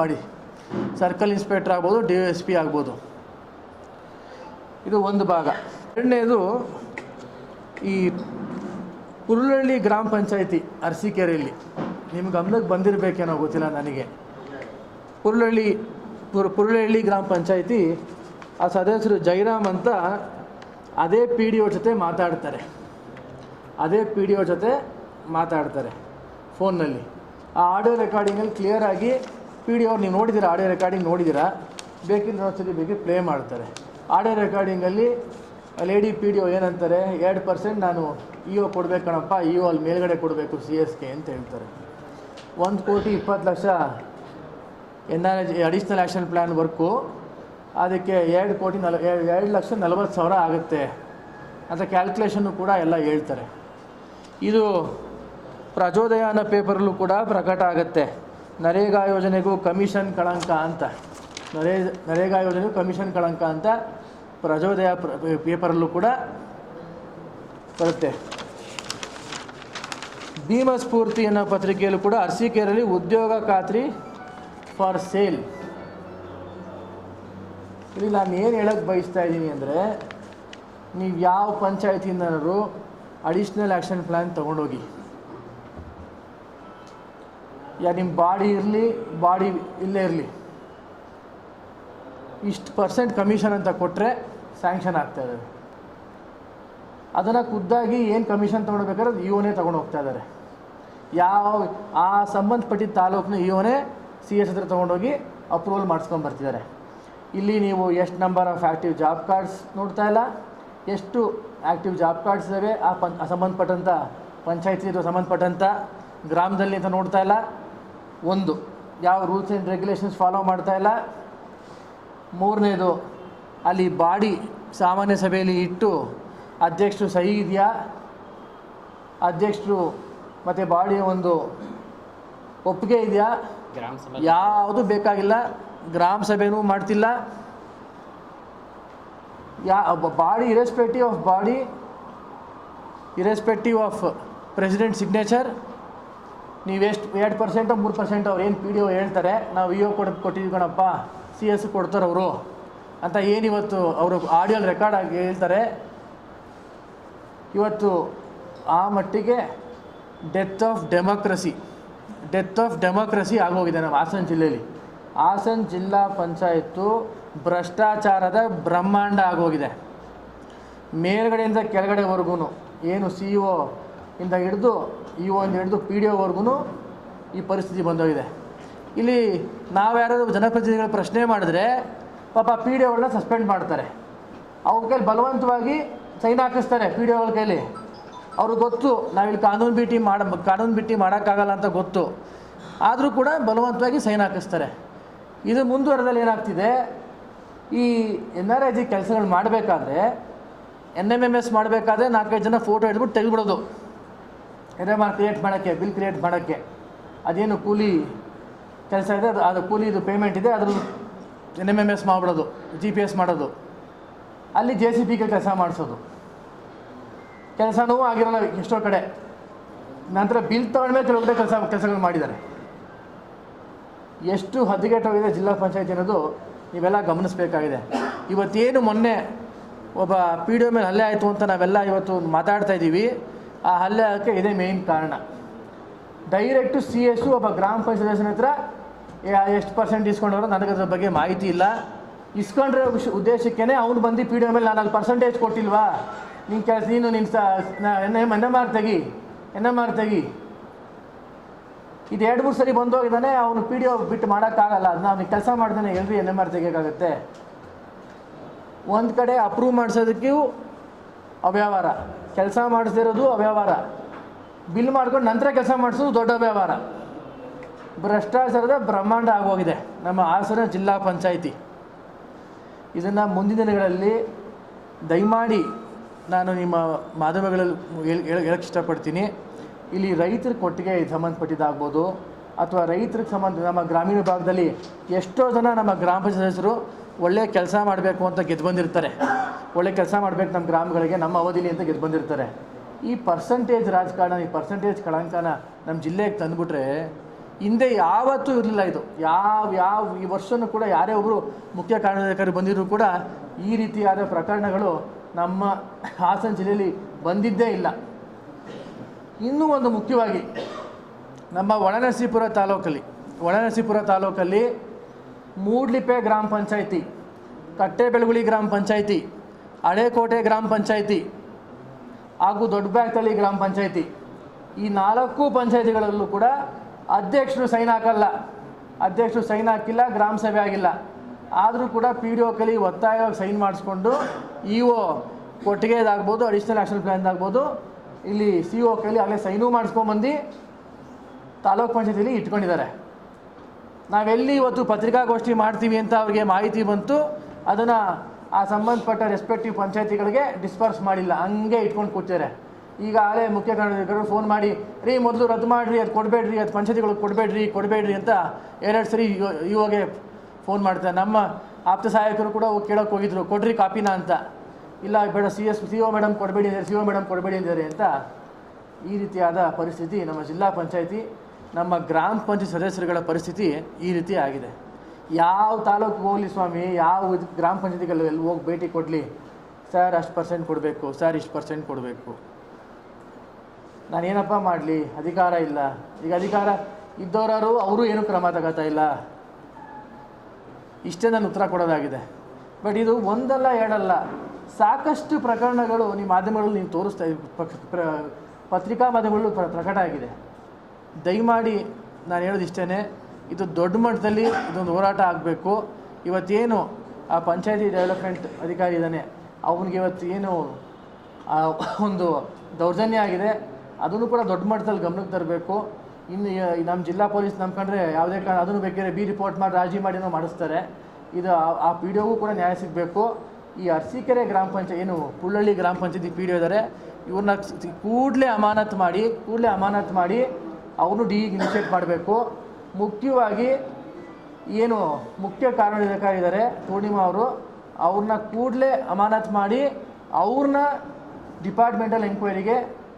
ಮಾಡಿ. Circle inspector ಆಗ್ಬೋದು, D S P ಆಗ್ಬೋದು. ಇದು ಒಂದು ಭಾಗ. ಎರಡನೇದು ಈ ಕುರುಳಳ್ಳಿ ಗ್ರಾಮ ಪಂಚಾಯಿತಿ ಅರಸೀಕೆರೆಯಲ್ಲಿ. ನಿಮ್ಗೆ ಗಮನಕ್ಕೆ ಬಂದಿರಬೇಕೇನೋ ಗೊತ್ತಿಲ್ಲ ನನಗೆ. ಕುರುಳಳ್ಳಿ, ಪುರ್, ಕುರುಳಳ್ಳಿ ಗ್ರಾಮ ಪಂಚಾಯಿತಿ ಆ ಸದಸ್ಯರು ಜೈರಾಮ್ ಅಂತ ಅದೇ ಪಿ ಡಿ ಒ ಜೊತೆ ಮಾತಾಡ್ತಾರೆ. ಅದೇ ಪಿ ಡಿ ಒ ಜೊತೆ ಮಾತಾಡ್ತಾರೆ ಫೋನ್ನಲ್ಲಿ. ಆ ಆಡಿಯೋ ರೆಕಾರ್ಡಿಂಗಲ್ಲಿ ಕ್ಲಿಯರಾಗಿ ಪಿ ಡಿ ಅವ್ರು ನೀವು ನೋಡಿದ್ದೀರಾ ಆಡಿಯೋ ರೆಕಾರ್ಡಿಂಗ್ ನೋಡಿದ್ದೀರಾ? ಬೇಕಿದ್ರೆ ಒಂದ್ಸತಿ ಬೇಕಿದ್ರೆ ಪ್ಲೇ ಮಾಡ್ತಾರೆ. ಆಡಿಯೋ ರೆಕಾರ್ಡಿಂಗಲ್ಲಿ ಲೇಡಿ ಪಿ ಡಿ ಒ ಏನಂತಾರೆ, ಎರಡು ಪರ್ಸೆಂಟ್ ನಾನು ಇ ಒ ಕೊಡಬೇಕಣಪ್ಪ ಇ ಒ ಅಲ್ಲಿ ಮೇಲ್ಗಡೆ ಕೊಡಬೇಕು ಸಿ ಎಸ್ ಕೆ ಅಂತ ಹೇಳ್ತಾರೆ. ಒಂದು ಕೋಟಿ ಇಪ್ಪತ್ತು lakh N R E G additional action plan work ಅದಕ್ಕೆ ಎರಡು ಕೋಟಿ ನಲ ಎರಡು ಲಕ್ಷ ನಲವತ್ತು ಸಾವಿರ ಆಗುತ್ತೆ. ಅಂತ ಕ್ಯಾಲ್ಕುಲೇಷನ್ನು ಕೂಡ ಎಲ್ಲ ಹೇಳ್ತಾರೆ. ಇದು ಪ್ರಚೋದಯ ಅನ್ನೋ ಪೇಪರಲ್ಲೂ ಕೂಡ ಪ್ರಕಟ ಆಗುತ್ತೆ. ನರೇಗಾ ಯೋಜನೆಗೂ ಕಮಿಷನ್ ಕಳಂಕ ಅಂತ. ನರೇ, ನರೇಗಾ ಯೋಜನೆಗೂ ಕಮಿಷನ್ ಕಳಂಕ ಅಂತ ಪ್ರಜೋದಯ ಪ್ರ- ಪೇಪರಲ್ಲೂ ಕೂಡ ಬರುತ್ತೆ. ಭೀಮಸ್ಫೂರ್ತಿ ಅನ್ನೋ ಪತ್ರಿಕೆಯಲ್ಲೂ ಕೂಡ ಅರ್ಸಿಕೇರಲ್ಲಿ ಉದ್ಯೋಗ ಖಾತ್ರಿ ಫಾರ್ ಸೇಲ್. ಇಲ್ಲಿ ನಾನು ಏನು ಹೇಳಕ್ಕೆ ಬಯಸ್ತಾ ಇದ್ದೀನಿ ಅಂದರೆ, ನೀವು ಯಾವ ಪಂಚಾಯತಿಯಿಂದ ಅಡಿಷ್ನಲ್ ಆ್ಯಕ್ಷನ್ ಪ್ಲ್ಯಾನ್ ತೊಗೊಂಡೋಗಿ. ಯಾ ನಿಮ್ಮ ಬಾಡಿ ಇರಲಿ, ಬಾಡಿ ಇಲ್ಲೇ ಇರಲಿ. ಇಷ್ಟು ಪರ್ಸೆಂಟ್ ಕಮಿಷನ್ ಅಂತ ಕೊಟ್ಟರೆ ಸ್ಯಾಂಕ್ಷನ್ ಆಗ್ತಾ ಇದ್ದಾರೆ ಅದನ್ನು ಖುದ್ದಾಗಿ ಏನು ಕಮಿಷನ್ ತೊಗೊಳ್ಬೇಕಾದ್ರೆ ಇವನೇ ತೊಗೊಂಡು ಹೋಗ್ತಾ ಇದ್ದಾರೆ. ಯಾವ, ಆ ಸಂಬಂಧಪಟ್ಟಿದ್ದ ತಾಲೂಕಿನ ಇವನೇ ಸಿ ಎಸ್ ಹತ್ರ ತೊಗೊಂಡೋಗಿ ಅಪ್ರೂವಲ್ ಮಾಡಿಸ್ಕೊಂಡು ಬರ್ತಿದ್ದಾರೆ. ಇಲ್ಲಿ ನೀವು ಎಷ್ಟು number of active job cards ನೋಡ್ತಾ ಇಲ್ಲ. ಎಷ್ಟು ಆ್ಯಕ್ಟಿವ್ ಜಾಬ್ ಕಾರ್ಡ್ಸ್ ಇದ್ದಾವೆ ಆ ಪಂ ಸಂಬಂಧಪಟ್ಟಂಥ ಪಂಚಾಯತಿ ಸಂಬಂಧಪಟ್ಟಂಥ ಗ್ರಾಮದಲ್ಲಿ ಅಂತ ನೋಡ್ತಾ ಇಲ್ಲ. ಒಂದು. ಯಾವ ರೂಲ್ಸ್ ಆ್ಯಂಡ್ ರೆಗ್ಯುಲೇಷನ್ಸ್ ಫಾಲೋ ಮಾಡ್ತಾ ಇಲ್ಲ. ಮೂರನೇದು ಅಲ್ಲಿ ಬಾಡಿ ಸಾಮಾನ್ಯ ಸಭೆಯಲ್ಲಿ ಇಟ್ಟು ಅಧ್ಯಕ್ಷರು ಸಹಿ ಇದೆಯಾ? ಅಧ್ಯಕ್ಷರು ಮತ್ತು ಬಾಡಿಯ ಒಂದು ಒಪ್ಪಿಗೆ ಇದೆಯಾ? ಗ್ರಾಮ ಸಭಾ. ಯಾವುದು ಬೇಕಾಗಿಲ್ಲ. ಗ್ರಾಮ ಸಭೆನೂ ಮಾಡ್ತಿಲ್ಲ. ಯಾ body irrespective of body irrespective of president signature ನೀವೆಷ್ಟು ಎರಡು ಪರ್ಸೆಂಟು ಮೂರು ಪರ್ಸೆಂಟ್ ಅವ್ರು ಏನು ಪಿ ಡಿ ಒ ಹೇಳ್ತಾರೆ, ನಾವು ಇ ಒ ಕೊಡ್ ಕೊಟ್ಟಿದ್ವಿ ಕಣಪ್ಪ ಸಿ ಎಸ್ ಕೊಡ್ತಾರೆ ಅವರು. ಅಂತ ಏನಿವತ್ತು ಅವರು ಆಡಿಯೋ ರೆಕಾರ್ಡ್ ಆಗಿ ಹೇಳ್ತಾರೆ, ಇವತ್ತು ಆ ಮಟ್ಟಿಗೆ death of democracy death of democracy ಆಗೋಗಿದೆ ನಮ್ಮ ಹಾಸನ ಜಿಲ್ಲೆಯಲ್ಲಿ. ಹಾಸನ ಜಿಲ್ಲಾ ಪಂಚಾಯತ್ತು ಭ್ರಷ್ಟಾಚಾರದ ಬ್ರಹ್ಮಾಂಡ ಆಗೋಗಿದೆ. ಮೇಲ್ಗಡೆಯಿಂದ ಕೆಳಗಡೆವರೆಗೂ ಏನು ಸಿ ಇ ಒ ಇಂದ ಹಿಡಿದು ಈ ಒಂದು ಹಿಡಿದು ಪಿ ಡಿ ಒವರೆಗೂ ಈ ಪರಿಸ್ಥಿತಿ ಬಂದೋಗಿದೆ. ಇಲ್ಲಿ ನಾವು ಯಾರಾದರೂ ಜನಪ್ರತಿನಿಧಿಗಳ ಪ್ರಶ್ನೆ ಮಾಡಿದ್ರೆ, ಪಾಪ ಪಿ ಡಿ ಒಗಳನ್ನ ಸಸ್ಪೆಂಡ್ ಮಾಡ್ತಾರೆ. ಅವ್ರ ಕೈಲಿ ಬಲವಂತವಾಗಿ ಸೈನ್ ಹಾಕಿಸ್ತಾರೆ ಪಿ ಡಿ ಒಗಳ ಕೈಲಿ. ಅವ್ರಿಗೆ ಗೊತ್ತು, ನಾವಿಲ್ಲಿ ಕಾನೂನು ಬಿಟ್ಟಿ ಮಾಡ, ಕಾನೂನು ಬಿಟ್ಟಿ ಮಾಡೋಕ್ಕಾಗಲ್ಲ ಅಂತ ಗೊತ್ತು. ಆದರೂ ಕೂಡ ಬಲವಂತವಾಗಿ ಸೈನ್ ಹಾಕಿಸ್ತಾರೆ. ಇದು ಮುಂದುವರೆದಲ್ಲಿ ಏನಾಗ್ತಿದೆ, ಈ ಎನ್ ಆರ್ ಐ ಜಿ ಕೆಲಸಗಳು ಮಾಡಬೇಕಾದ್ರೆ, ಎನ್ ಎಂ ಎಂ ಎಸ್ ಮಾಡಬೇಕಾದ್ರೆ ನಾಲ್ಕೈದು ಜನ ಫೋಟೋ ಹಿಡ್ಬಿಟ್ಟು ತೆಗೆದ್ಬಿಡೋದು. ಆರ್ ಕ್ರಿಯೇಟ್ ಮಾಡೋಕ್ಕೆ ಬಿಲ್ ಕ್ರಿಯೇಟ್ ಮಾಡೋಕ್ಕೆ. ಅದೇನು ಕೂಲಿ ಕೆಲಸ ಇದೆ, ಅದು ಅದು ಕೂಲಿದು ಪೇಮೆಂಟ್ ಇದೆ, ಅದ್ರದ್ದು ಎನ್ ಎಂ ಎಂ ಎಸ್ ಮಾಡಿಬಿಡೋದು ಜಿ ಪಿ ಎಸ್ ಮಾಡೋದು. ಅಲ್ಲಿ ಜೆ ಸಿ ಪಿಗೆ ಕೆಲಸ ಮಾಡಿಸೋದು. ಕೆಲಸನೂ ಆಗಿರೋಲ್ಲ ಎಷ್ಟೋ ಕಡೆ. ನಂತರ ಬಿಲ್ ತಗೊಂಡ್ಮೇಲೆ ಕೆಲವೊಂದೇ ಕೆಲಸ ಕೆಲಸಗಳು ಮಾಡಿದ್ದಾರೆ. ಎಷ್ಟು ಹದಗೆಟ್ಟೋಗಿದೆ ಜಿಲ್ಲಾ ಪಂಚಾಯತಿ ಅನ್ನೋದು ನೀವೆಲ್ಲ ಗಮನಿಸಬೇಕಾಗಿದೆ. ಇವತ್ತೇನು ಮೊನ್ನೆ ಒಬ್ಬ ಪಿ ಡಿ ಒ ಮೇಲೆ ಹಲ್ಲೆ ಆಯಿತು ಅಂತ ನಾವೆಲ್ಲ ಇವತ್ತು ಮಾತಾಡ್ತಾ ಇದ್ದೀವಿ. ಆ ಹಲ್ಲೆ ಆಗೋಕ್ಕೆ ಇದೇ ಮೇಯ್ನ್ ಕಾರಣ. ಡೈರೆಕ್ಟು ಸಿ ಎಸ್ ಒಬ್ಬ ಗ್ರಾಮ ಪಂಚಾಯತ್ ಸದಸ್ಯನ ಹತ್ರ ಎಷ್ಟು ಪರ್ಸೆಂಟ್ ಇಸ್ಕೊಂಡವರು? ನನಗೆ ಅದ್ರ ಬಗ್ಗೆ ಮಾಹಿತಿ ಇಲ್ಲ. ಇಸ್ಕೊಂಡ್ರೆ ಉದ್ದೇಶಕ್ಕೇ ಅವ್ನು ಬಂದು ಪಿ ಡಿ ಮೇಲೆ ನಾನು ಅಲ್ಲಿ ಪರ್ಸೆಂಟೇಜ್ ಕೊಟ್ಟಿಲ್ವಾ? ನಿನ್ನ ಕೆಲಸ ನೀನು ನಿನ್ನ ಸ N, M N, M, R ತೆಗಿ. ಎನ್, ಎಂ, ಆರ್ ತೆಗಿ. ಇದು ಎರಡು, ಮೂರು ಸರಿ ಬಂದೋಗಿದ್ದಾನೆ ಅವನು ಪಿ ಡಿ ಒ ಬಿಟ್ಟು ಮಾಡೋಕ್ಕಾಗಲ್ಲ. ಅದನ್ನ ಅವ್ನಿಗೆ ಕೆಲಸ ಮಾಡ್ತಾನೆ ಎಲ್ರಿ ಎನ್, ಎಂ, ಆರ್ ತೆಗಿಯೋಕ್ಕಾಗತ್ತೆ. ಒಂದು ಕಡೆ ಅಪ್ರೂವ್ ಮಾಡಿಸೋದಕ್ಕೂ ಅವ್ಯವಹಾರ. ಕೆಲಸ ಮಾಡಿಸ್ದಿರೋದು ಅವ್ಯವಹಾರ. ಬಿಲ್ ಮಾಡ್ಕೊಂಡು ನಂತರ ಕೆಲಸ ಮಾಡಿಸೋದು ದೊಡ್ಡ ವ್ಯವಹಾರ ಭ್ರಷ್ಟಾಚಾರದ ಬ್ರಹ್ಮಾಂಡ ಆಗೋಗಿದೆ. ನಮ್ಮ ಹಾಸನ ಜಿಲ್ಲಾ ಪಂಚಾಯಿತಿ. ಇದನ್ನು ಮುಂದಿನ ದಿನಗಳಲ್ಲಿ ದಯಮಾಡಿ ನಾನು ನಿಮ್ಮ ಮಾಧ್ಯಮಗಳಲ್ಲಿ ಹೇಳ್- ಹೇಳ್- ಹೇಳಕ್ಕೆ ಇಷ್ಟಪಡ್ತೀನಿ. ಇಲ್ಲಿ ರೈತರ ಕೊಟ್ಟಿಗೆ ಸಂಬಂಧಪಟ್ಟಿದ್ದಾಗ್ಬೋದು ಅಥವಾ ರೈತರಿಗೆ ಸಂಬಂಧ, ನಮ್ಮ ಗ್ರಾಮೀಣ ಭಾಗದಲ್ಲಿ ಎಷ್ಟೋ ಜನ ನಮ್ಮ ಗ್ರಾಮ ಪಂಚಾಯತ್ ಸದಸ್ಯರು ಒಳ್ಳೆಯ ಕೆಲಸ ಮಾಡಬೇಕು ಅಂತ ಗೆದ್ದು ಬಂದಿರ್ತಾರೆ ಒಳ್ಳೆ ಕೆಲಸ ಮಾಡಬೇಕು ನಮ್ಮ ಗ್ರಾಮಗಳಿಗೆ, ನಮ್ಮ ಅವಧಿಲಿ ಅಂತ ಗೆದ್ದು ಬಂದಿರ್ತಾರೆ. ಈ ಪರ್ಸಂಟೇಜ್ ರಾಜಕಾರಣ, ಈ ಪರ್ಸಂಟೇಜ್ ಕಳಂಕನ ನಮ್ಮ ಜಿಲ್ಲೆಗೆ ತಂದುಬಿಟ್ರೆ ಹಿಂದೆ ಯಾವತ್ತೂ ಇರಲಿಲ್ಲ ಇದು. ಯಾವ ಯಾವ, ಈ ವರ್ಷನೂ ಕೂಡ ಯಾರೇ ಒಬ್ಬರು ಮುಖ್ಯ ಕಾರಣಾಧಿಕಾರಿ ಬಂದಿದ್ರು ಕೂಡ ಈ ರೀತಿಯಾದ ಪ್ರಕರಣಗಳು ನಮ್ಮ ಹಾಸನ ಜಿಲ್ಲೆಯಲ್ಲಿ ಬಂದಿದ್ದೇ ಇಲ್ಲ. ಇನ್ನೂ ಒಂದು ಮುಖ್ಯವಾಗಿ ನಮ್ಮ ಒಳನರಸೀಪುರ ತಾಲೂಕಲ್ಲಿ ಒಳನರಸೀಪುರ ತಾಲೂಕಲ್ಲಿ ಮೂಡ್ಲಿಪೆ ಗ್ರಾಮ ಪಂಚಾಯಿತಿ, ಕಟ್ಟೆಬೆಳಗುಳಿ ಗ್ರಾಮ ಪಂಚಾಯಿತಿ ಹಳೇಕೋಟೆ ಗ್ರಾಮ ಪಂಚಾಯಿತಿ ಹಾಗೂ ದೊಡ್ಡಬ್ಯಾಗ್ತಳ್ಳಿ ಗ್ರಾಮ ಪಂಚಾಯಿತಿ. ಈ ನಾಲ್ಕು ಪಂಚಾಯಿತಿಗಳಲ್ಲೂ ಕೂಡ ಅಧ್ಯಕ್ಷರು ಸೈನ್ ಹಾಕಲ್ಲ. ಅಧ್ಯಕ್ಷರು ಸೈನ್ ಹಾಕಿಲ್ಲ, ಗ್ರಾಮ ಸಭೆ ಆಗಿಲ್ಲ. ಆದರೂ ಕೂಡ ಪಿ ಡಿ ಒ ಕಲಿ ಒತ್ತಾಯವಾಗಿ ಸೈನ್ ಮಾಡಿಸ್ಕೊಂಡು ಇ ಒ ಕೊಟ್ಟಿಗೆದಾಗ್ಬೋದು ಅಡಿಷ್ನಲ್ ಆ್ಯಕ್ಷನ್ ಪ್ಲ್ಯಾನ್ದಾಗ್ಬೋದು ಇಲ್ಲಿ ಸಿ ಒ ಕಲಿ ಆಗಲೇ ಸೈನೂ ಮಾಡಿಸ್ಕೊಂಬಂದು ತಾಲೂಕ್ ಪಂಚಾಯತಿಲಿ ಇಟ್ಕೊಂಡಿದ್ದಾರೆ. ನಾವೆಲ್ಲಿ ಇವತ್ತು ಪತ್ರಿಕಾಗೋಷ್ಠಿ ಮಾಡ್ತೀವಿ ಅಂತ ಅವ್ರಿಗೆ ಮಾಹಿತಿ ಬಂತು, ಅದನ್ನು ಆ ಸಂಬಂಧಪಟ್ಟ ರೆಸ್ಪೆಕ್ಟಿವ್ ಪಂಚಾಯತಿಗಳಿಗೆ ಡಿಸ್ಪರ್ಸ್ ಮಾಡಿಲ್ಲ. ಹಂಗೆ ಇಟ್ಕೊಂಡು ಕೂತಾರೆ ಈಗ ಆಲೇ ಮುಖ್ಯ ಕಾರ್ಯದರ್ಶಿಗಳು ಫೋನ್ ಮಾಡಿ, ರೀ, ಮೊದಲು ರದ್ದು ಮಾಡಿರಿ, ಅದು ಕೊಡಬೇಡ್ರಿ, ಅದು ಪಂಚಾಯತಿಗಳಿಗೆ ಕೊಡಬೇಡ್ರಿ ಕೊಡಬೇಡ್ರಿ ಅಂತ ಎರಡು ಸರಿ ಇವಾಗೆ ಫೋನ್ ಮಾಡ್ತಾರೆ ನಮ್ಮ ಆಪ್ತ ಸಹಾಯಕರು ಕೂಡ ಕೇಳೋಕೆ ಹೋಗಿದ್ರು. ಕೊಡ್ರಿ ಕಾಪಿನ ಅಂತ. ಇಲ್ಲ, ಬೇಡ C S C O madam ಕೊಡಬೇಡಿ ಸಿ ಒ ಮೇಡಮ್ ಕೊಡಬೇಡಿ ಅಂದರೆ ಅಂತ ಈ ರೀತಿಯಾದ ಪರಿಸ್ಥಿತಿ ನಮ್ಮ ಜಿಲ್ಲಾ ಪಂಚಾಯಿತಿ, ನಮ್ಮ ಗ್ರಾಮ ಪಂಚಾಯತ್ ಸದಸ್ಯರುಗಳ ಪರಿಸ್ಥಿತಿ ಈ ರೀತಿ ಆಗಿದೆ. ಯಾವ ತಾಲೂಕು ಹೋಗಲಿ ಸ್ವಾಮಿ, ಯಾವ ಗ್ರಾಮ ಪಂಚಾಯತಿಗಳು ಎಲ್ಲಿ ಹೋಗಿ ಭೇಟಿ ಕೊಡಲಿ? ಸರ್, ಅಷ್ಟು ಪರ್ಸೆಂಟ್ ಕೊಡಬೇಕು, ಸರ್, ಇಷ್ಟು ಪರ್ಸೆಂಟ್ ಕೊಡಬೇಕು. ನಾನೇನಪ್ಪ ಮಾಡಲಿ? ಅಧಿಕಾರ ಇಲ್ಲ. ಈಗ ಅಧಿಕಾರ ಇದ್ದವರಾರು ಅವರು ಏನೂ ಕ್ರಮ ತಗೋತಾ ಇಲ್ಲ. ಇಷ್ಟೇ ನಾನು ಉತ್ತರ ಕೊಡೋದಾಗಿದೆ. ಬಟ್ ಇದು ಒಂದಲ್ಲ, ಎರಡಲ್ಲ. ಸಾಕಷ್ಟು ಪ್ರಕರಣಗಳು ನಿಮ್ಮ ಮಾಧ್ಯಮಗಳಲ್ಲಿ ನೀವು ತೋರಿಸ್ತಾ ಪ್ರ- ಪತ್ರಿಕಾ ಮಾಧ್ಯಮಗಳು ಪ್ರ- ಪ್ರಕಟ ಆಗಿದೆ. ದಯಮಾಡಿ ನಾನು ಹೇಳೋದು ಇಷ್ಟೇ ಇದು ದೊಡ್ಡ ಮಟ್ಟದಲ್ಲಿ ಇದೊಂದು ಹೋರಾಟ ಆಗಬೇಕು. ಇವತ್ತೇನು ಆ ಪಂಚಾಯತಿ ಡೆವಲಪ್ಮೆಂಟ್ ಅಧಿಕಾರಿ ಇದ್ದಾನೆ, ಅವನಿಗೆ ಇವತ್ತು ಏನು ಒಂದು ದೌರ್ಜನ್ಯ ಆಗಿದೆ. ಅದನ್ನು ಕೂಡ ದೊಡ್ಡ ಮಟ್ಟದಲ್ಲಿ ಗಮನಕ್ಕೆ ತರಬೇಕು. ಇನ್ನು ನಮ್ಮ ಜಿಲ್ಲಾ ಪೊಲೀಸ್ ನಂಬ್ಕೊಂಡ್ರೆ ಯಾವುದೇ ಕಾರಣ ಅದನ್ನು ಬೇಕಾದ್ರೆ ಬಿ ರಿಪೋರ್ಟ್ ಮಾಡಿ, ರಾಜಿ ಮಾಡಿನೋ ಮಾಡಿಸ್ತಾರೆ. ಇದು ಆ- ಆ ಪಿ ಡಿ ಒಗೂ ಕೂಡ ನ್ಯಾಯ ಸಿಗಬೇಕು. ಈ ಅರಸೀಕೆರೆ ಗ್ರಾಮ ಪಂಚಾಯತ್ ಏನು ಪುಳ್ಳಳ್ಳಿ ಗ್ರಾಮ ಪಂಚಾಯತಿ ಪಿ ಡಿ ಒ ಇದ್ದಾರೆ, ಇವ್ರನ್ನ ಕೂಡಲೇ ಅಮಾನತ್ ಮಾಡಿ, ಕೂಡಲೇ ಅಮಾನತ್ ಮಾಡಿ ಅವನು ಡಿ ಇನಿಷಿಯೇಟ್ ಮಾಡಬೇಕು. ಮುಖ್ಯವಾಗಿ ಏನು ಮುಖ್ಯ ಕಾರಣ ಇದ್ದಾರೆ ಪೂರ್ಣಿಮಾ ಅವರು, ಅವ್ರನ್ನ ಕೂಡಲೇ ಅಮಾನತ್ ಮಾಡಿ ಅವ್ರನ್ನ ಡಿಪಾರ್ಟ್ಮೆಂಟಲ್ ಎಂಕ್ವೈರಿಗೆ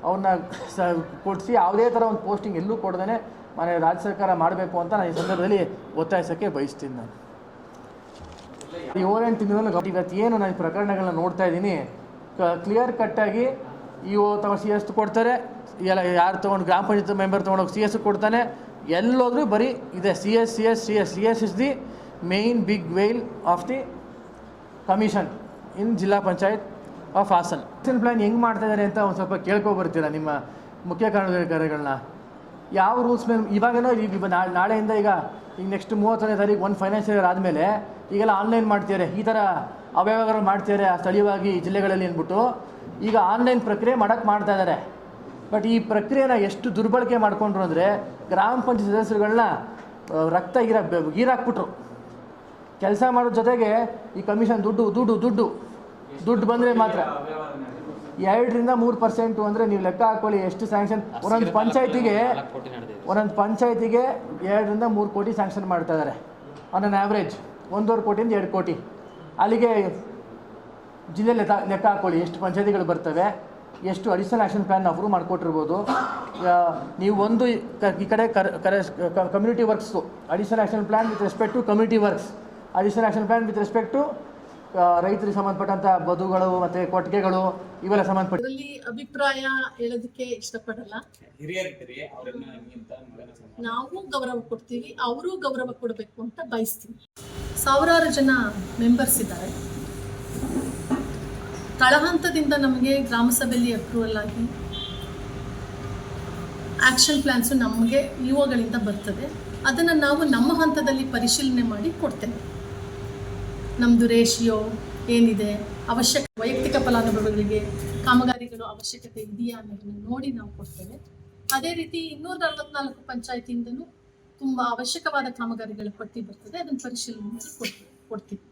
ಅವ್ರನ್ನ ಸ ಕೊಡಿಸಿ ಯಾವುದೇ ಥರ ಒಂದು ಪೋಸ್ಟಿಂಗ್ ಎಲ್ಲೂ ಕೊಡ್ದೇ ಮನೆ ರಾಜ್ಯ ಸರ್ಕಾರ ಮಾಡಬೇಕು ಅಂತ ನಾನು ಈ ಸಂದರ್ಭದಲ್ಲಿ ಒತ್ತಾಯಿಸೋಕ್ಕೆ ಬಯಸ್ತೀನಿ ನಾನು. ಈ ಏಳೆಂಟು ತಿಂಗಳಲ್ಲಿ ಇವತ್ತು ಏನು ನಾನು ಪ್ರಕರಣಗಳನ್ನ ನೋಡ್ತಾ ಇದ್ದೀನಿ ಕ್ಲಿಯರ್ ಕಟ್ಟಾಗಿ ಇವು ತಗೊಂಡು ಸಿ ಎಸ್ ಕೊಡ್ತಾರೆ, ಎಲ್ಲ ಯಾರು ತೊಗೊಂಡು ಗ್ರಾಮ ಪಂಚಾಯತ್ ಮೆಂಬರ್ ತೊಗೊಂಡೋಗಿ ಸಿ ಎಸ್ ಕೊಡ್ತಾನೆ ಎಲ್ಲೋದ್ರೂ ಬರೀ ಇದೆ C S C S C S C S is the main big whale of the commission in ಜಿಲ್ಲಾ panchayat of Hassan action plan ಹೆಂಗೆ ಮಾಡ್ತಾ ಇದ್ದಾರೆ ಅಂತ ಒಂದು ಸ್ವಲ್ಪ ಕೇಳ್ಕೊಬರ್ತೀರಾ ನಿಮ್ಮ ಮುಖ್ಯ ಕಾರಣಗಳನ್ನ ಯಾವ ರೂಲ್ಸ್ ಮೇಲೆ, ಇವಾಗೇನೋ ಈಗ ನಾಳೆ, ನಾಳೆಯಿಂದ ಈಗ ಈಗ ನೆಕ್ಸ್ಟ್ ಮೂವತ್ತನೇ ತಾರೀಕು ಒಂದು ಫೈನಾನ್ಷಿಯಲ್ ಇಯರ್ ಆದಮೇಲೆ ಈಗೆಲ್ಲ ಆನ್ಲೈನ್ ಮಾಡ್ತಿದ್ದಾರೆ ಈ ಥರ ಅವ್ಯವಹಾರ ಮಾಡ್ತಿದ್ದಾರೆ ಸ್ಥಳೀಯವಾಗಿ ಜಿಲ್ಲೆಗಳಲ್ಲಿ ಅಂದ್ಬಿಟ್ಟು. ಈಗ ಆನ್ಲೈನ್ ಪ್ರಕ್ರಿಯೆ ಮಾಡೋಕ್ಕೆ ಮಾಡ್ತಾ ಇದ್ದಾರೆ ಬಟ್ ಈ ಪ್ರಕ್ರಿಯೆನ ಎಷ್ಟು ದುರ್ಬಳಕೆ ಮಾಡಿಕೊಂಡ್ರು ಅಂದರೆ ಗ್ರಾಮ ಪಂಚಾಯತ್ ಸದಸ್ಯರುಗಳನ್ನ ರಕ್ತ ಗೀರ ಗೀರಾಕ್ಬಿಟ್ರು ಕೆಲಸ ಮಾಡೋ ಜೊತೆಗೆ ಈ ಕಮಿಷನ್ ದುಡ್ಡು ದುಡ್ಡು ದುಡ್ಡು ದುಡ್ಡು ಬಂದರೆ ಮಾತ್ರ. ಎರಡರಿಂದ ಮೂರು ಪರ್ಸೆಂಟು ಅಂದರೆ ನೀವು ಲೆಕ್ಕ ಹಾಕೊಳ್ಳಿ ಎಷ್ಟು ಸ್ಯಾಂಕ್ಷನ್ ಒಂದೊಂದು ಪಂಚಾಯತಿಗೆ ಒಂದೊಂದು ಪಂಚಾಯತಿಗೆ ಎರಡರಿಂದ ಮೂರು ಕೋಟಿ ಸ್ಯಾಂಕ್ಷನ್ ಮಾಡ್ತಾ ಇದ್ದಾರೆ ಆನ್ ಅನ್ ಆ್ಯಾವ್ರೇಜ್ ಒಂದೂವರೆ ಕೋಟಿಯಿಂದ ಎರಡು ಕೋಟಿ. ಅಲ್ಲಿಗೆ ಜಿಲ್ಲೆ ಲೆಕ್ಕ ಲೆಕ್ಕ ಹಾಕೊಳ್ಳಿ ಎಷ್ಟು ಪಂಚಾಯತಿಗಳು ಬರ್ತವೆ. ಎಷ್ಟು ಅಡಿಷನಲ್ ಆ್ಯಕ್ಷನ್ ಪ್ಲ್ಯಾನ್ ಅಪ್ರೂವ್ ಮಾಡಿಕೊಟ್ಟಿರ್ಬೋದು. ನೀವು ಒಂದು ಈ ಕಡೆ ಕರೆ ಕರೆ community works additional action plan with respect to community works additional action plan with respect to ರೈತರಿಗೆ ಸಂಬಂಧಪಟ್ಟಂಥ ಬದುಗಳು ಮತ್ತು ಕೊಟ್ಟಿಗೆಗಳು ಇವೆಲ್ಲ ಸಂಬಂಧಪಟ್ಟದಲ್ಲಿ ಅಭಿಪ್ರಾಯ ಹೇಳೋದಕ್ಕೆ ಇಷ್ಟಪಡಲ್ಲ. ಹಿರಿಯರಿದ್ದೀರಿ ಅವ್ರನ್ನ ನಿಮ್ಗಿಂತ ಮಗನ ಸಮಾನ ನಾವು ಗೌರವ ಕೊಡ್ತೀವಿ ಅವರು ಗೌರವ ಕೊಡಬೇಕು ಅಂತ ಬಯಸ್ತೀವಿ. ಸಾವಿರಾರು ಜನ ಮೆಂಬರ್ಸ್ ಇದ್ದಾರೆ. ತಳಹಂತದಿಂದ ನಮಗೆ ಗ್ರಾಮ ಸಭೆಯಲ್ಲಿ ಅಪ್ರೂವಲ್ ಆಗಿ ಆಕ್ಷನ್ ಪ್ಲ್ಯಾನ್ಸು ನಮಗೆ ಯುವಗಳಿಂದ ಬರ್ತದೆ. ಅದನ್ನು ನಾವು ನಮ್ಮ ಹಂತದಲ್ಲಿ ಪರಿಶೀಲನೆ ಮಾಡಿ ಕೊಡ್ತೇವೆ. ನಮ್ಮದು ರೇಷಿಯೋ ಏನಿದೆ, ಅವಶ್ಯಕ ವೈಯಕ್ತಿಕ ಫಲಾನುಭವಿಗಳಿಗೆ ಕಾಮಗಾರಿಗಳು ಅವಶ್ಯಕತೆ ಇದೆಯಾ ಅನ್ನೋದನ್ನು ನೋಡಿ ನಾವು ಕೊಡ್ತೇವೆ. ಅದೇ ರೀತಿ ಇನ್ನೂರ ನಲವತ್ನಾಲ್ಕು ಪಂಚಾಯತಿಯಿಂದನೂ ತುಂಬ ಅವಶ್ಯಕವಾದ ಕಾಮಗಾರಿಗಳ ಪಟ್ಟಿ ಬರ್ತದೆ. ಅದನ್ನು ಪರಿಶೀಲನೆ ಮಾಡಿ ಕೊಡ್ತೀವಿ ಕೊಡ್ತೀವಿ.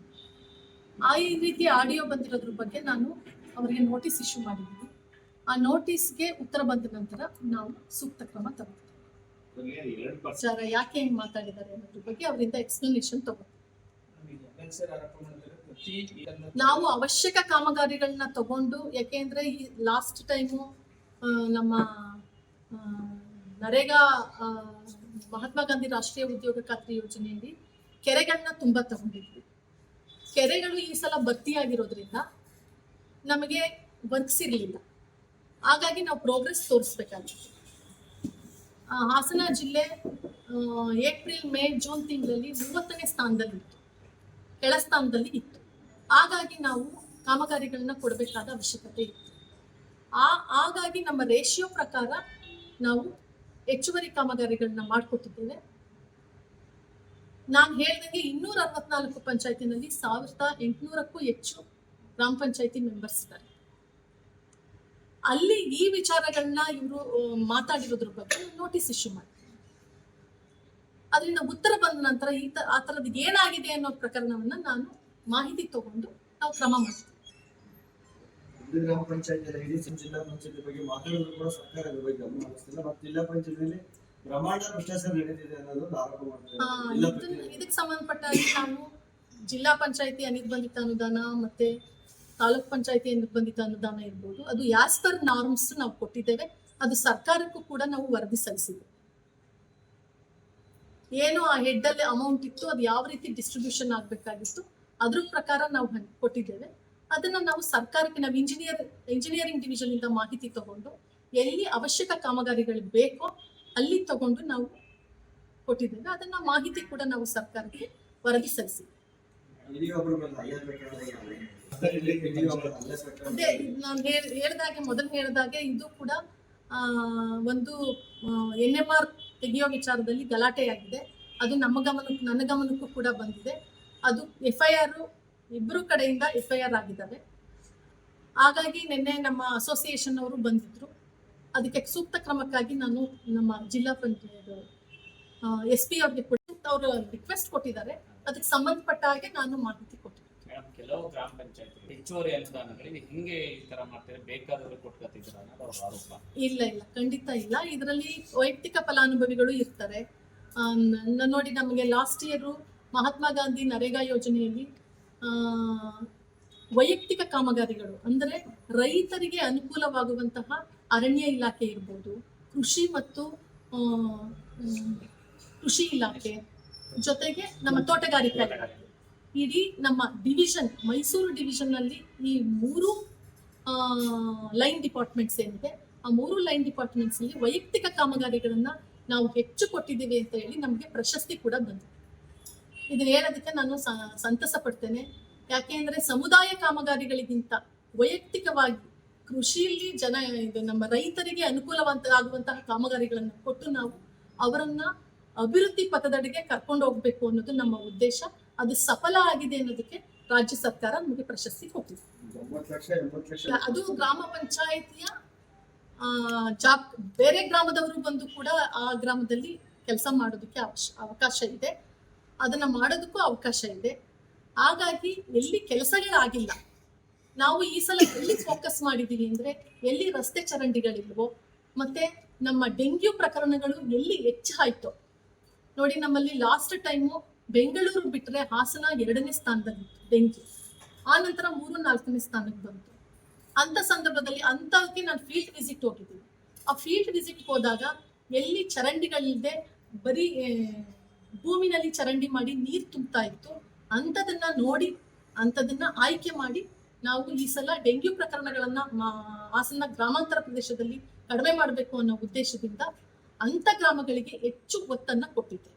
ಆ ಈ ರೀತಿ ಆಡಿಯೋ ಬಂದಿರೋದ್ರ ಬಗ್ಗೆ ನಾನು ಅವರಿಗೆ ನೋಟಿಸ್ ಇಶ್ಯೂ ಮಾಡಿದ್ದೀನಿ. ಆ ನೋಟಿಸ್ಗೆ ಉತ್ತರ ಬಂದ ನಂತರ ನಾವು ಸೂಕ್ತ ಕ್ರಮ ತಗೋತೀವಿ. ಸರ್, ಯಾಕೆ ಹಿಂಗೆ ಮಾತಾಡಿದ್ದಾರೆ ಅನ್ನೋದ್ರ ಬಗ್ಗೆ ಅವರಿಂದ ಎಕ್ಸ್ಪ್ಲನೇಷನ್ ಇದನ್ನ ನಾವು ಅವಶ್ಯಕ ಕಾಮಗಾರಿಗಳನ್ನ ತಗೊಂಡು, ಯಾಕೆಂದ್ರೆ ಈ ಲಾಸ್ಟ್ ಟೈಮು ನಮ್ಮ ನರೇಗಾ ಮಹಾತ್ಮ ಗಾಂಧಿ ರಾಷ್ಟ್ರೀಯ ಉದ್ಯೋಗ ಖಾತ್ರಿ ಯೋಜನೆಯಲ್ಲಿ ಕೆರೆಗಳನ್ನ ತುಂಬಾ ತಗೊಂಡಿದ್ವಿ. ಕೆರೆಗಳು ಈ ಸಲ ಭರ್ತಿಯಾಗಿರೋದ್ರಿಂದ ನಮಗೆ ವರ್ಕ್ಸ್ ಹಾಗಾಗಿ ನಾವು ಪ್ರೋಗ್ರೆಸ್ ತೋರಿಸ್ಬೇಕಾಗಿತ್ತು. ಹಾಸನ ಜಿಲ್ಲೆ ಏಪ್ರಿಲ್ ಮೇ ಜೂನ್ ತಿಂಗಳಲ್ಲಿ ಮೂವತ್ತನೇ ಸ್ಥಾನದಲ್ಲಿತ್ತು ಕೆಳ ಸ್ಥಾನದಲ್ಲಿ ಇತ್ತು. ಹಾಗಾಗಿ ನಾವು ಕಾಮಗಾರಿಗಳನ್ನ ಕೊಡಬೇಕಾದ ಅವಶ್ಯಕತೆ ಇತ್ತು. ಆ, ಹಾಗಾಗಿ ನಮ್ಮ ರೇಷಿಯೋ ಪ್ರಕಾರ ನಾವು ಹೆಚ್ಚುವರಿ ಕಾಮಗಾರಿಗಳನ್ನ ಮಾಡಿಕೊಟ್ಟಿದ್ದೇವೆ. ನಾನು ಹೇಳ್ದಂಗೆ ಇನ್ನೂರ ಅರವತ್ನಾಲ್ಕು ಪಂಚಾಯತಿನಲ್ಲಿ ಸಾವಿರದ ಎಂಟುನೂರಕ್ಕೂ ಹೆಚ್ಚು ಗ್ರಾಮ ಪಂಚಾಯತಿ ಮೆಂಬರ್ಸ್ ಇದ್ದಾರೆ. ಅಲ್ಲಿ ಈ ವಿಚಾರಗಳನ್ನ ಇವರು ಮಾತಾಡಿರೋದ್ರ ಬಗ್ಗೆ ನೋಟಿಸ್ ಇಶ್ಯೂ ಮಾಡಿ. ಅದರಿಂದ ಉತ್ತರ ಬಂದ ನಂತರ ಈ ತ, ಆ ಥರದ್ದು ಏನಾಗಿದೆ ಅನ್ನೋ ಪ್ರಕರಣವನ್ನ ನಾನು ಮಾಹಿತಿ ತಗೊಂಡು ನಾವು ಕ್ರಮ ಮಾಡ್ತೀವಿ. ಗ್ರಾಮ ಪಂಚಾಯತ್ ಜಿಲ್ಲಾ ಪಂಚಾಯತ್ ಬಗ್ಗೆ ಮಾತಾಡೋದು ಕೂಡ ಸರ್ಕಾರ ಬಗ್ಗೆ ಮತ್ತೆ ಜಿಲ್ಲಾ ಪಂಚಾಯತ್ನಲ್ಲಿ ಭ್ರಷ್ಟಾಚಾರ ಅನ್ನೋದು ಆರೋಪ ಮಾಡ್ತಾರೆ ಇದಕ್ಕೆ ಸಂಬಂಧಪಟ್ಟ ನಾನು ನಾವು ಜಿಲ್ಲಾ ಪಂಚಾಯತಿ ಅನಿರ್ಬಂಧಿತ ಅನುದಾನ ಮತ್ತೆ ತಾಲೂಕ್ ಪಂಚಾಯತಿ ಅನಿರ್ಬಂಧಿತ ಅನುದಾನ ಇರ್ಬೋದು. ಅದು ಯಾಸ್ ಪರ್ ನಾರ್ಮ್ಸ್ ನಾವು ಕೊಟ್ಟಿದ್ದೇವೆ. ಅದು ಸರ್ಕಾರಕ್ಕೂ ಕೂಡ ನಾವು ವರದಿ ಸಲ್ಲಿಸಿದ್ದೇವೆ ಏನು ಆ ಹೆಡ್ ಅಲ್ಲಿ ಅಮೌಂಟ್ ಇತ್ತು ಅದು ಯಾವ ರೀತಿ ಡಿಸ್ಟ್ರಿಬ್ಯೂಷನ್ ಆಗ್ಬೇಕಾಗಿತ್ತು ಅದ್ರ ಪ್ರಕಾರ ನಾವು ಕೊಟ್ಟಿದ್ದೇವೆ. ಅದನ್ನ ನಾವು ಸರ್ಕಾರಕ್ಕೆ ನಾವು ಇಂಜಿನಿಯರ್ ಇಂಜಿನಿಯರಿಂಗ್ ಡಿವಿಷನ್ ಇಂದ ಮಾಹಿತಿ ತಗೊಂಡು ಎಲ್ಲಿ ಅವಶ್ಯಕ ಕಾಮಗಾರಿಗಳು ಬೇಕೋ ಅಲ್ಲಿ ತಗೊಂಡು ನಾವು ಕೊಟ್ಟಿದ್ದೇವೆ. ಅದನ್ನ ಮಾಹಿತಿ ಕೂಡ ನಾವು ಸರ್ಕಾರಕ್ಕೆ ವರದಿ ಸಲ್ಲಿಸಿದ್ದೇವೆ ಅದೇ, ನಾನು ಹೇಳ್ ಹೇಳ್ದಾಗೆ ಮೊದಲು ಹೇಳ್ದಾಗೆ ಇದು ಕೂಡ ಒಂದು ಎನ್ ಎಂ ಆರ್ ತೆಗೆಯೋ ವಿಚಾರದಲ್ಲಿ ಗಲಾಟೆ ಆಗಿದೆ ಅದು ನಮ್ಮ ಗಮನಕ್ಕೆ, ನನ್ನ ಗಮನಕ್ಕೂ ಕೂಡ ಬಂದಿದೆ. ಅದು ಎಫ್ ಐ ಆರ್ ಇಬ್ಬರು ಕಡೆಯಿಂದ ಎಫ್ ಐ ಆರ್ ಆಗಿದ್ದಾವೆ. ಹಾಗಾಗಿ ನಿನ್ನೆ ನಮ್ಮ ಅಸೋಸಿಯೇಷನ್ ಅವರು ಬಂದಿದ್ರು. ಅದಕ್ಕೆ ಸೂಕ್ತ ಕ್ರಮಕ್ಕಾಗಿ ನಾನು ನಮ್ಮ ಜಿಲ್ಲಾ ಪಂಚಾಯತ್ ಎಸ್ ಪಿ ಅವ್ರಿಗೆ ಅವರು ರಿಕ್ವೆಸ್ಟ್ ಕೊಟ್ಟಿದ್ದಾರೆ. ಅದಕ್ಕೆ ಸಂಬಂಧಪಟ್ಟ ಹಾಗೆ ನಾನು ಮಾಹಿತಿ ಕೊಟ್ಟಿದ್ದೆ ಮೇಡಮ್ ಕೆಲವು ಗ್ರಾಮ ಪಂಚಾಯತ್ ಹೆಚ್ಚುವರಿ ಅನುದಾನಗಳಿಗೆ ಹಿಂಗೆ ಈ ತರ ಮಾಡ್ತಾರೆ? ಬೇಕಾದವರು ಕೊಟ್ಕೊತಿದ್ರು ಅನ್ನೋದು ಆರೋಪ. ಇಲ್ಲ ಇಲ್ಲ. ಖಂಡಿತ ಇಲ್ಲ. ಇದರಲ್ಲಿ ವೈಯಕ್ತಿಕ ಫಲಾನುಭವಿಗಳು ಇರ್ತಾರೆ. ನೋಡಿ ನಮಗೆ ಲಾಸ್ಟ್ ಇಯರು ಮಹಾತ್ಮ ಗಾಂಧಿ ನರೇಗಾ ಯೋಜನೆಯಲ್ಲಿ ವೈಯಕ್ತಿಕ ಕಾಮಗಾರಿಗಳು ಅಂದರೆ ರೈತರಿಗೆ ಅನುಕೂಲವಾಗುವಂತಹ ಅರಣ್ಯ ಇಲಾಖೆ ಇರ್ಬೋದು, ಕೃಷಿ ಮತ್ತು ಕೃಷಿ ಇಲಾಖೆ ಜೊತೆಗೆ ನಮ್ಮ ತೋಟಗಾರಿಕೆ. ಇಡೀ ನಮ್ಮ ಡಿವಿಷನ್ ಮೈಸೂರು ಡಿವಿಷನ್ನಲ್ಲಿ ಈ ಮೂರು ಲೈನ್ ಡಿಪಾರ್ಟ್ಮೆಂಟ್ಸ್ ಏನಿದೆ, ಆ ಮೂರು ಲೈನ್ ಡಿಪಾರ್ಟ್ಮೆಂಟ್ಸ್ ಅಲ್ಲಿ ವೈಯಕ್ತಿಕ ಕಾಮಗಾರಿಗಳನ್ನ ನಾವು ಹೆಚ್ಚು ಕೊಟ್ಟಿದ್ದೀವಿ ಅಂತ ಹೇಳಿ ನಮಗೆ ಪ್ರಶಸ್ತಿ ಕೂಡ ಬಂದಿದೆ. ಇದು ಹೇಳೋದಕ್ಕೆ ನಾನು ಸಂತಸ ಪಡ್ತೇನೆ. ಯಾಕೆ ಅಂದ್ರೆ ಸಮುದಾಯ ಕಾಮಗಾರಿಗಳಿಗಿಂತ ವೈಯಕ್ತಿಕವಾಗಿ ಕೃಷಿಯಲ್ಲಿ ಜನ ಇದು ನಮ್ಮ ರೈತರಿಗೆ ಅನುಕೂಲವಂತ ಆಗುವಂತಹ ಕಾಮಗಾರಿಗಳನ್ನು ಕೊಟ್ಟು ನಾವು ಅವರನ್ನ ಅಭಿವೃದ್ಧಿ ಪಥದಡಿಗೆ ಕರ್ಕೊಂಡು ಹೋಗ್ಬೇಕು ಅನ್ನೋದು ನಮ್ಮ ಉದ್ದೇಶ. ಅದು ಸಫಲ ಆಗಿದೆ ಅನ್ನೋದಕ್ಕೆ ರಾಜ್ಯ ಸರ್ಕಾರ ನಮಗೆ ಪ್ರಶಸ್ತಿ ಕೊಟ್ಟಿದೆ. ಅದು ಗ್ರಾಮ ಪಂಚಾಯಿತಿಯ ಆ, ಜಾಬ್ ಬೇರೆ ಗ್ರಾಮದವರು ಬಂದು ಕೂಡ ಆ ಗ್ರಾಮದಲ್ಲಿ ಕೆಲಸ ಮಾಡೋದಕ್ಕೆ ಅವಶ ಅವಕಾಶ ಇದೆ. ಅದನ್ನ ಮಾಡೋದಕ್ಕೂ ಅವಕಾಶ ಇದೆ. ಹಾಗಾಗಿ ಎಲ್ಲಿ ಕೆಲಸಗಳಾಗಿಲ್ಲ ನಾವು ಈ ಸಲ ಎಲ್ಲಿ ಫೋಕಸ್ ಮಾಡಿದೀವಿ ಅಂದ್ರೆ ಎಲ್ಲಿ ರಸ್ತೆ ಚರಂಡಿಗಳಿಲ್ವೋ ಮತ್ತೆ ನಮ್ಮ ಡೆಂಗ್ಯೂ ಪ್ರಕರಣಗಳು ಎಲ್ಲಿ ಹೆಚ್ಚಾಯ್ತೋ. ನೋಡಿ, ನಮ್ಮಲ್ಲಿ ಲಾಸ್ಟ್ ಟೈಮು ಬೆಂಗಳೂರು ಬಿಟ್ರೆ ಹಾಸನ ಎರಡನೇ ಸ್ಥಾನದಲ್ಲಿ ಡೆಂಗ್ಯೂ. ಆ ನಂತರ ಮೂರು, ನಾಲ್ಕನೇ ಸ್ಥಾನಕ್ಕೆ ಬಂತು. ಅಂತ ಸಂದರ್ಭದಲ್ಲಿ ಅಂಥವಕ್ಕೆ ನಾನು ಫೀಲ್ಡ್ ವಿಸಿಟ್ ಹೋಗಿದ್ದೀನಿ. ಆ ಫೀಲ್ಡ್ ವಿಸಿಟ್ ಹೋದಾಗ ಎಲ್ಲಿ ಚರಂಡಿಗಳಿಲ್ಲದೆ ಬರೀ ಭೂಮಿನಲ್ಲಿ ಚರಂಡಿ ಮಾಡಿ ನೀರು ತುಂಬ್ತಾ ಇತ್ತು, ಅಂಥದನ್ನ ನೋಡಿ, ಅಂಥದನ್ನ ಆಯ್ಕೆ ಮಾಡಿ ನಾವು ಈ ಸಲ ಡೆಂಗ್ಯೂ ಪ್ರಕರಣಗಳನ್ನ ಹಾಸನ ಗ್ರಾಮಾಂತರ ಪ್ರದೇಶದಲ್ಲಿ ಕಡಿಮೆ ಮಾಡಬೇಕು ಅನ್ನೋ ಉದ್ದೇಶದಿಂದ ಅಂತ ಗ್ರಾಮಗಳಿಗೆ ಹೆಚ್ಚು ಒತ್ತನ್ನ ಕೊಟ್ಟಿದ್ದೆ